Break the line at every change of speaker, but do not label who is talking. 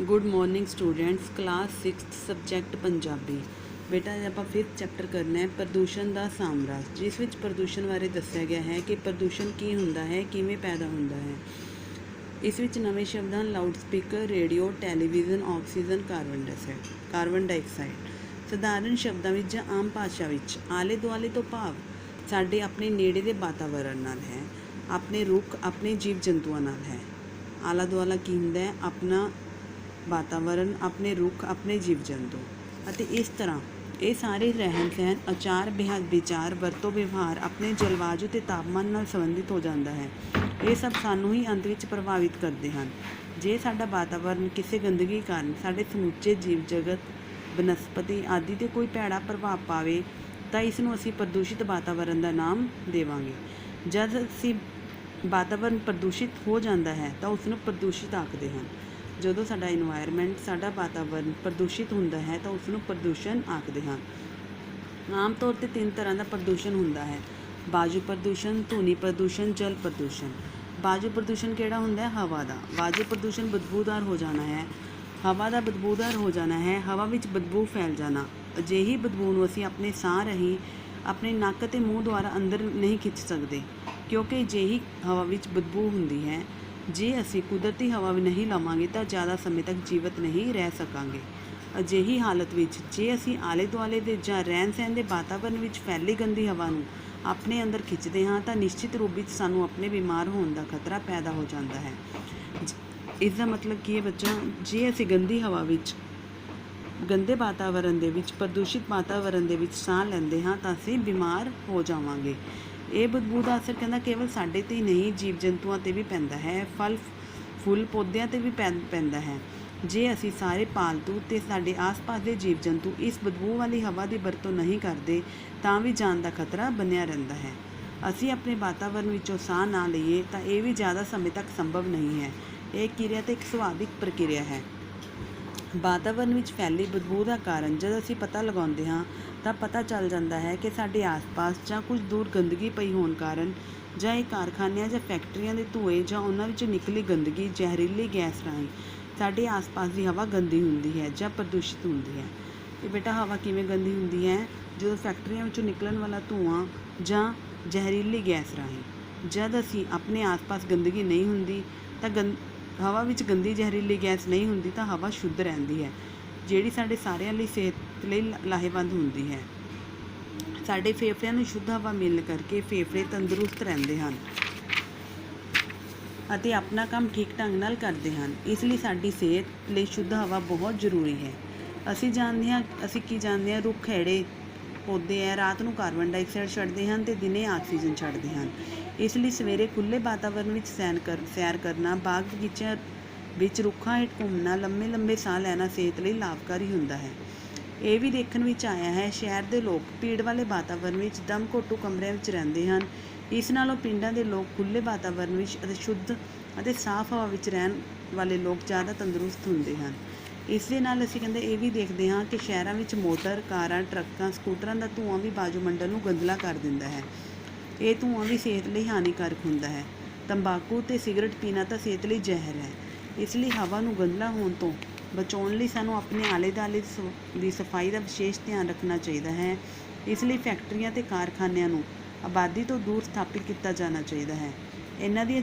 Good morning students class 6th subject Punjabi ਬੇਟਾ ਅੱਜ ਆਪਾਂ ਫਿਫਥ ਚੈਪਟਰ ਕਰਨਾ ਹੈ, ਪ੍ਰਦੂਸ਼ਣ ਦਾ ਸਾਮਰਾਜ ਜਿਸ ਵਿੱਚ ਪ੍ਰਦੂਸ਼ਣ ਬਾਰੇ ਦੱਸਿਆ ਗਿਆ ਹੈ ਕਿ ਪ੍ਰਦੂਸ਼ਣ ਕੀ ਹੁੰਦਾ ਹੈ, ਕਿਵੇਂ ਪੈਦਾ ਹੁੰਦਾ ਹੈ। ਇਸ ਵਿੱਚ ਨਵੇਂ ਸ਼ਬਦ ਹਨ loudspeaker radio television oxygen carbon dioxide carbon dioxide ਸਧਾਰਨ ਸ਼ਬਦਾਂ ਵਿੱਚ ਜਾਂ ਆਮ ਭਾਸ਼ਾ ਵਿੱਚ, ਆਲੇ ਦੁਆਲੇ ਤੋਂ ਭਾਵ ਸਾਡੇ ਆਪਣੇ ਨੇੜੇ ਦੇ ਵਾਤਾਵਰਣ ਨਾਲ ਹੈ, ਆਪਣੇ ਰੁੱਖ, ਆਪਣੇ ਜੀਵ ਜੰਤੂਆਂ ਨਾਲ ਹੈ। ਆਲਾ ਦੁਆਲਾ ਕੀ ਹੁੰਦਾ ਹੈ? ਆਪਣਾ ਵਾਤਾਵਰਣ ਆਪਣੇ ਰੁੱਖ, ਆਪਣੇ ਜੀਵ ਜੰਤੂ ਅਤੇ ਇਸ ਤਰ੍ਹਾਂ ਇਹ ਸਾਰੇ ਰਹਿਣ ਸਹਿਣ ਆਚਾਰ ਵਿਹਾਰ ਵਿਚਾਰ, ਵਰਤੋਂ, ਵਿਵਹਾਰ ਆਪਣੇ ਜਲਵਾਯੂ ਤੇ ਤਾਪਮਾਨ ਨਾਲ ਸੰਬੰਧਿਤ ਹੋ ਜਾਂਦਾ ਹੈ। ਇਹ ਸਭ ਸਾਨੂੰ ਹੀ ਅੰਤ ਵਿੱਚ ਪ੍ਰਭਾਵਿਤ ਕਰਦੇ ਹਨ। ਜੇ ਸਾਡਾ ਵਾਤਾਵਰਣ ਕਿਸੇ ਗੰਦਗੀ ਕਾਰਨ ਸਾਡੇ ਸਮੁੱਚੇ ਜੀਵ ਜਗਤ ਬਨਸਪਤੀ ਆਦਿ ਤੇ ਕੋਈ ਭੈੜਾ ਪ੍ਰਭਾਵ ਪਾਵੇ, ਤਾਂ ਇਸ ਨੂੰ ਅਸੀਂ ਪ੍ਰਦੂਸ਼ਿਤ ਵਾਤਾਵਰਣ ਦਾ ਨਾਮ ਦੇਵਾਂਗੇ। ਜਦ ਅਸੀਂ ਵਾਤਾਵਰਣ ਪ੍ਰਦੂਸ਼ਿਤ ਹੋ ਜਾਂਦਾ ਹੈ, ਤਾਂ ਉਸ ਨੂੰ ਪ੍ਰਦੂਸ਼ਿਤ ਆਖਦੇ ਹਨ। ਜਦੋਂ ਸਾਡਾ এনवायरमेंट ਸਾਡਾ ਵਾਤਾਵਰਨ ਪ੍ਰਦੂਸ਼ਿਤ ਹੁੰਦਾ ਹੈ ਤਾਂ ਉਸ ਨੂੰ ਪ੍ਰਦੂਸ਼ਣ ਆਖਦੇ ਹਾਂ। ਆਮ ਤੌਰ ਤੇ ਤਿੰਨ ਤਰ੍ਹਾਂ ਦਾ ਪ੍ਰਦੂਸ਼ਣ ਹੁੰਦਾ ਹੈ। ਬਾਜੂ ਪ੍ਰਦੂਸ਼ਣ ਧੁਨੀ ਪ੍ਰਦੂਸ਼ਣ, ਜਲ ਪ੍ਰਦੂਸ਼ਣ। ਬਾਜੂ ਪ੍ਰਦੂਸ਼ਣ ਕਿਹੜਾ ਹੁੰਦਾ ਹੈ? ਹਵਾ ਦਾ। ਬਾਜੂ ਪ੍ਰਦੂਸ਼ਣ ਬਦਬੂਦਾਰ ਹੋ ਜਾਣਾ ਹੈ। ਹਵਾ ਦਾ ਬਦਬੂਦਾਰ ਹੋ ਜਾਣਾ ਹੈ। ਹਵਾ ਵਿੱਚ ਬਦਬੂ ਫੈਲ ਜਾਣਾ। ਅਜਿਹੀ ਬਦਬੂ ਨੂੰ ਅਸੀਂ ਆਪਣੇ ਸਾਹ ਰਹੀ ਆਪਣੇ ਨੱਕ ਤੇ ਮੂੰਹ ਦੁਆਰਾ ਅੰਦਰ ਨਹੀਂ ਖਿੱਚ ਸਕਦੇ, ਕਿਉਂਕਿ ਅਜਿਹੀ ਹਵਾ ਵਿੱਚ ਬਦਬੂ ਹੁੰਦੀ ਹੈ। ਜੇ ਅਸੀਂ ਕੁਦਰਤੀ ਹਵਾ ਵੀ ਨਹੀਂ ਲਵਾਂਗੇ ਤਾਂ ਜ਼ਿਆਦਾ ਸਮੇਂ ਤੱਕ ਜੀਵਤ ਨਹੀਂ ਰਹਿ ਸਕਾਂਗੇ। ਅਜਿਹੀ ਹਾਲਤ ਵਿੱਚ ਜੇ ਅਸੀਂ ਆਲੇ ਦੁਆਲੇ ਦੇ ਜਾਂ ਰਹਿਣ ਸਹਿਣ ਦੇ ਵਾਤਾਵਰਣ ਵਿੱਚ ਫੈਲੀ ਗੰਦੀ ਹਵਾ ਨੂੰ ਆਪਣੇ ਅੰਦਰ ਖਿੱਚਦੇ ਹਾਂ ਤਾਂ ਨਿਸ਼ਚਿਤ ਰੂਪ ਵਿੱਚ ਸਾਨੂੰ ਆਪਣੇ ਬਿਮਾਰ ਹੋਣ ਦਾ ਖਤਰਾ ਪੈਦਾ ਹੋ ਜਾਂਦਾ ਹੈ। ਜ- ਇਸ ਦਾ ਮਤਲਬ ਕੀ ਹੈ ਬੱਚਾ ਜੇ ਅਸੀਂ ਗੰਦੀ ਹਵਾ ਵਿੱਚ, ਗੰਦੇ ਵਾਤਾਵਰਣ ਦੇ ਵਿੱਚ, ਪ੍ਰਦੂਸ਼ਿਤ ਵਾਤਾਵਰਣ ਦੇ ਵਿੱਚ ਸਾਹ ਲੈਂਦੇ ਹਾਂ ਤਾਂ ਅਸੀਂ ਬਿਮਾਰ ਹੋ ਜਾਵਾਂਗੇ। ਇਹ ਬਦਬੂ ਦਾ ਅਸਰ ਕਹਿੰਦਾ ਕੇਵਲ ਸਾਡੇ ਤੇ ਹੀ ਨਹੀਂ ਜੀਵ ਜੰਤੂਆਂ ਤੇ ਵੀ ਪੈਂਦਾ ਹੈ, ਫਲ, ਫੁੱਲ ਪੌਦਿਆਂ ਤੇ ਵੀ ਪੈਂ- ਪੈਂਦਾ ਹੈ। ਜੇ ਅਸੀਂ ਸਾਰੇ ਪਾਲਤੂ ਤੇ ਸਾਡੇ ਆਸ-ਪਾਸ ਦੇ ਜੀਵ ਜੰਤੂ ਇਸ ਬਦਬੂ ਵਾਲੀ ਹਵਾ ਦੀ ਵਰਤੋਂ ਨਹੀਂ ਕਰਦੇ, ਤਾਂ ਵੀ ਜਾਨ ਦਾ ਖਤਰਾ ਬਣਿਆ ਰਹਿੰਦਾ ਹੈ। ਅਸੀਂ ਆਪਣੇ ਵਾਤਾਵਰਣ ਵਿੱਚੋਂ ਸਾਹ ਨਾ ਲਈਏ, ਤਾਂ ਇਹ ਵੀ ਜ਼ਿਆਦਾ ਸਮੇਂ ਤੱਕ ਸੰਭਵ ਨਹੀਂ ਹੈ। ਇਹ ਕਿਰਿਆ ਤੇ ਇੱਕ ਸੁਭਾਵਿਕ ਪ੍ਰਕਿਰਿਆ ਹੈ। ਵਾਤਾਵਰਣ ਵਿੱਚ ਫੈਲੀ ਬਦਬੂ ਦਾ ਕਾਰਨ ਜਦ ਅਸੀਂ ਪਤਾ ਲਗਾਉਂਦੇ ਹਾਂ ਤਾਂ ਪਤਾ ਚੱਲ ਜਾਂਦਾ ਹੈ ਕਿ ਸਾਡੇ ਆਸ-ਪਾਸ ਜਾਂ ਕੁਝ ਦੂਰ ਗੰਦਗੀ ਪਈ ਹੋਣ ਕਾਰਨ ਜਾਂ ਇਹ ਕਾਰਖਾਨਿਆਂ ਜਾਂ ਫੈਕਟਰੀਆਂ ਦੇ ਧੂਏ ਜਾਂ ਉਹਨਾਂ ਵਿੱਚੋਂ ਨਿਕਲੀ ਗੰਦਗੀ, ਜ਼ਹਿਰੀਲੀ ਗੈਸ ਰਾਹੀਂ ਸਾਡੇ ਆਸ-ਪਾਸ ਦੀ ਹਵਾ ਗੰਦੀ ਹੁੰਦੀ ਹੈ ਜਾਂ ਪ੍ਰਦੂਸ਼ਿਤ ਹੁੰਦੀ ਹੈ। ਇਹ ਬੇਟਾ ਹਵਾ ਕਿਵੇਂ ਗੰਦੀ ਹੁੰਦੀ ਹੈ? ਜਦੋਂ ਫੈਕਟਰੀਆਂ ਵਿੱਚੋਂ ਨਿਕਲਣ ਵਾਲਾ ਧੂਆਂ ਜਾਂ ਜ਼ਹਿਰੀਲੀ ਗੈਸ ਰਾਹੀਂ। ਜਦ ਅਸੀਂ ਆਪਣੇ ਆਸ-ਪਾਸ ਗੰਦਗੀ ਨਹੀਂ ਹੁੰਦੀ ਤਾਂ ਗੰ, ਹਵਾ ਵਿੱਚ ਗੰਦੀ ਜ਼ਹਿਰੀਲੀ ਗੈਸ ਨਹੀਂ ਹੁੰਦੀ ਤਾਂ ਹਵਾ ਸ਼ੁੱਧ ਰਹਿੰਦੀ ਹੈ। ਜਿਹੜੀ ਸਾਡੇ ਸਾਰਿਆਂ ਲਈ ਸਿਹਤ ਲਈ ਲਾ- ਲਾਹੇਵੰਦ ਹੁੰਦੀ ਹੈ। ਸਾਡੇ ਫੇਫੜਿਆਂ ਨੂੰ ਸ਼ੁੱਧ ਹਵਾ ਮਿਲਣ ਕਰਕੇ ਫੇਫੜੇ ਤੰਦਰੁਸਤ ਰਹਿੰਦੇ ਹਨ ਅਤੇ ਆਪਣਾ ਕੰਮ ਠੀਕ ਢੰਗ ਨਾਲ ਕਰਦੇ ਹਨ। ਇਸ ਲਈ ਸਾਡੀ ਸਿਹਤ ਲਈ ਸ਼ੁੱਧ ਹਵਾ ਬਹੁਤ ਜ਼ਰੂਰੀ ਹੈ। ਅਸੀਂ ਜਾਣਦੇ ਹਾਂ, ਅਸੀਂ ਕੀ ਜਾਣਦੇ ਹਾਂ, ਰੁੱਖ ਖੇੜੇ ਪੌਦੇ ਹੈ ਰਾਤ ਨੂੰ ਕਾਰਬਨ ਡਾਈਆਕਸਾਈਡ ਛੱਡਦੇ ਹਨ ਤੇ ਦਿਨੇ ਆਕਸੀਜਨ ਛੱਡਦੇ ਹਨ। ਇਸ ਲਈ ਸਵੇਰੇ ਖੁੱਲੇ ਵਾਤਾਵਰਣ ਵਿੱਚ ਸੈਰ ਕਰ, ਸੈਰ ਕਰਨਾ, ਬਾਗ ਬਗੀਚਿਆਂ ਵਿੱਚ ਰੁੱਖਾਂ ਹੇਠ ਘੁੰਮਣਾ ਲੰਮੇ ਲੰਬੇ ਸਾਹ ਲੈਣਾ ਸਿਹਤ ਲਈ ਲਾਭਕਾਰੀ ਹੁੰਦਾ ਹੈ। ਇਹ ਵੀ ਦੇਖਣ ਵਿੱਚ ਆਇਆ ਹੈ, ਸ਼ਹਿਰ ਦੇ ਲੋਕ ਭੀੜ ਵਾਲੇ ਵਾਤਾਵਰਣ ਵਿੱਚ ਦਮ ਘੋਟੂ ਕਮਰਿਆਂ ਵਿੱਚ ਰਹਿੰਦੇ ਹਨ। ਇਸ ਨਾਲੋਂ ਪਿੰਡਾਂ ਦੇ ਲੋਕ ਖੁੱਲੇ ਵਾਤਾਵਰਣ ਵਿੱਚ ਅਤੇ ਸ਼ੁੱਧ ਅਤੇ ਸਾਫ਼ ਹਵਾ ਵਿੱਚ ਰਹਿਣ ਵਾਲੇ ਲੋਕ ਜ਼ਿਆਦਾ ਤੰਦਰੁਸਤ ਹੁੰਦੇ ਹਨ। ਇਸ ਦੇ ਨਾਲ ਅਸੀਂ ਕਹਿੰਦੇ ਇਹ ਵੀ ਦੇਖਦੇ ਹਾਂ ਕਿ ਸ਼ਹਿਰਾਂ ਵਿੱਚ ਮੋਟਰ, ਕਾਰਾਂ, ਟਰੱਕਾਂ, ਸਕੂਟਰਾਂ ਦਾ ਧੂੰਆਂ ਵੀ ਵਾਯੂਮੰਡਲ ਨੂੰ ਗੰਦਲਾ ਕਰ ਦਿੰਦਾ ਹੈ। ਇਹ ਧੂੰਆਂ ਵੀ ਸਿਹਤ ਲਈ ਹਾਨੀਕਾਰਕ ਹੁੰਦਾ ਹੈ। ਤੰਬਾਕੂ ਤੇ ਸਿਗਰਟ ਪੀਣਾ ਤਾਂ ਸਿਹਤ ਲਈ ਜ਼ਹਿਰ ਹੈ। ਇਸ ਲਈ ਹਵਾ ਨੂੰ ਗੰਦਲਾ ਹੋਣ ਤੋਂ ਬਚਾਉਣ ਲਈ ਸਾਨੂੰ ਆਪਣੇ ਆਲੇ ਦੁਆਲੇ ਸ- ਦੀ ਸਫ਼ਾਈ ਦਾ ਵਿਸ਼ੇਸ਼ ਧਿਆਨ ਰੱਖਣਾ ਚਾਹੀਦਾ ਹੈ। ਇਸ ਲਈ ਫੈਕਟਰੀਆਂ ਤੇ ਕਾਰਖਾਨਿਆਂ ਨੂੰ ਆਬਾਦੀ ਤੋਂ ਦੂਰ ਸਥਾਪਿਤ ਕੀਤਾ ਜਾਣਾ ਚਾਹੀਦਾ ਹੈ। ਇਹਨਾਂ ਦੀਆਂ